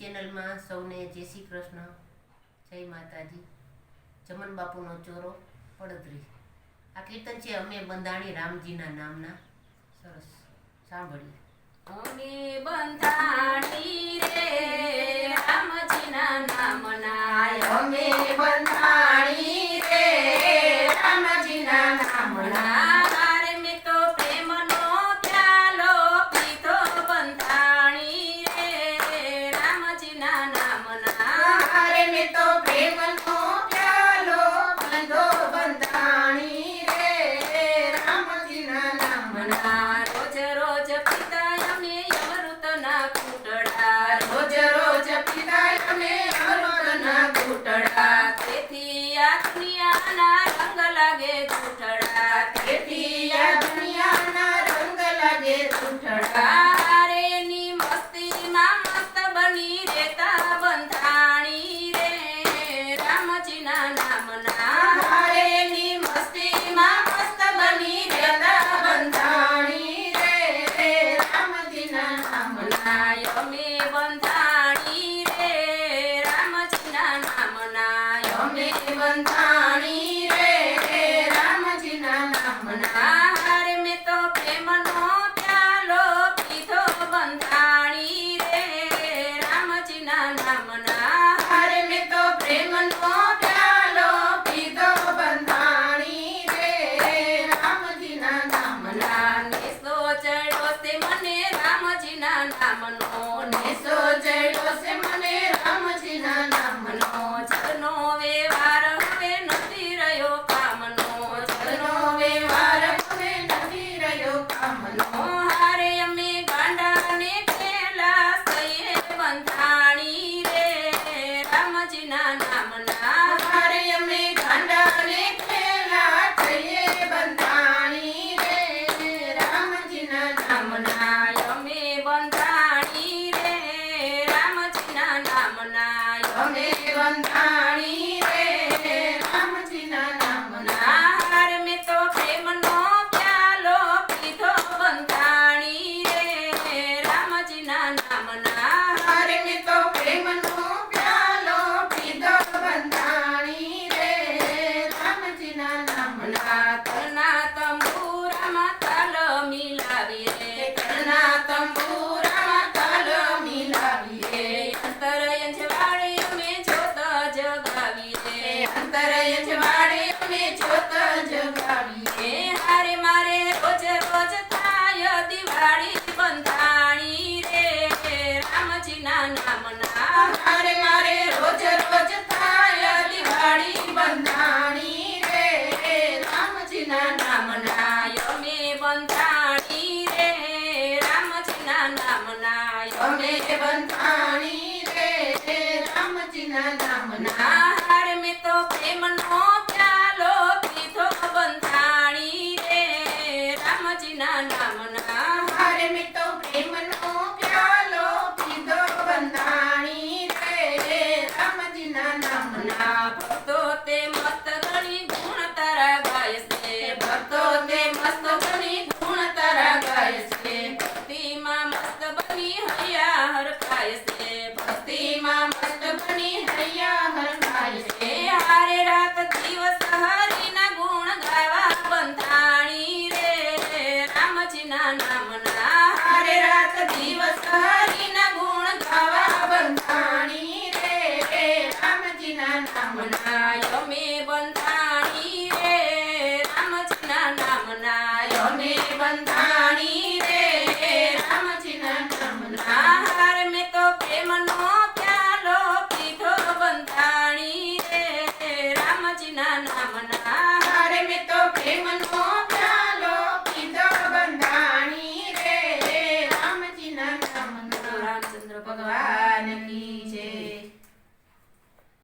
ચેનલમાં સૌને જય શ્રી કૃષ્ણ જય માતાજી. જમન બાપુનો ચોરો પડદરી. આ કીર્તન છે અમે બંધાણી રામજીના નામના. સરસ. સાંભળીએ. અમે બંધાણી રે રામજીના નામના. અમે મનો ને સોજડો સે મને રામજી ના નામ નો બંધાણી ડોશીના નામના મારે મારે રોજ રોજ થાય દિવાળી બંધાણી રે. રામજીના નામના અમે બંધાણી રે. રામજીના નામના અમે બંધાણી રે. રામજીના નામના હાર મેં તો પ્રેમનો ચાલો પીધો બંધાણી રે. રામજીના નામના હાર મેં તો પ્રેમનો ભક્તો તે મસ્ત ગણી ગુણ તારા ગાય છે. ભક્તો તે મસ્ત ગણી ગુણ તારા ગાય છે. ભક્તિમાં મસ્ત બની હૈયા હરખાય છે.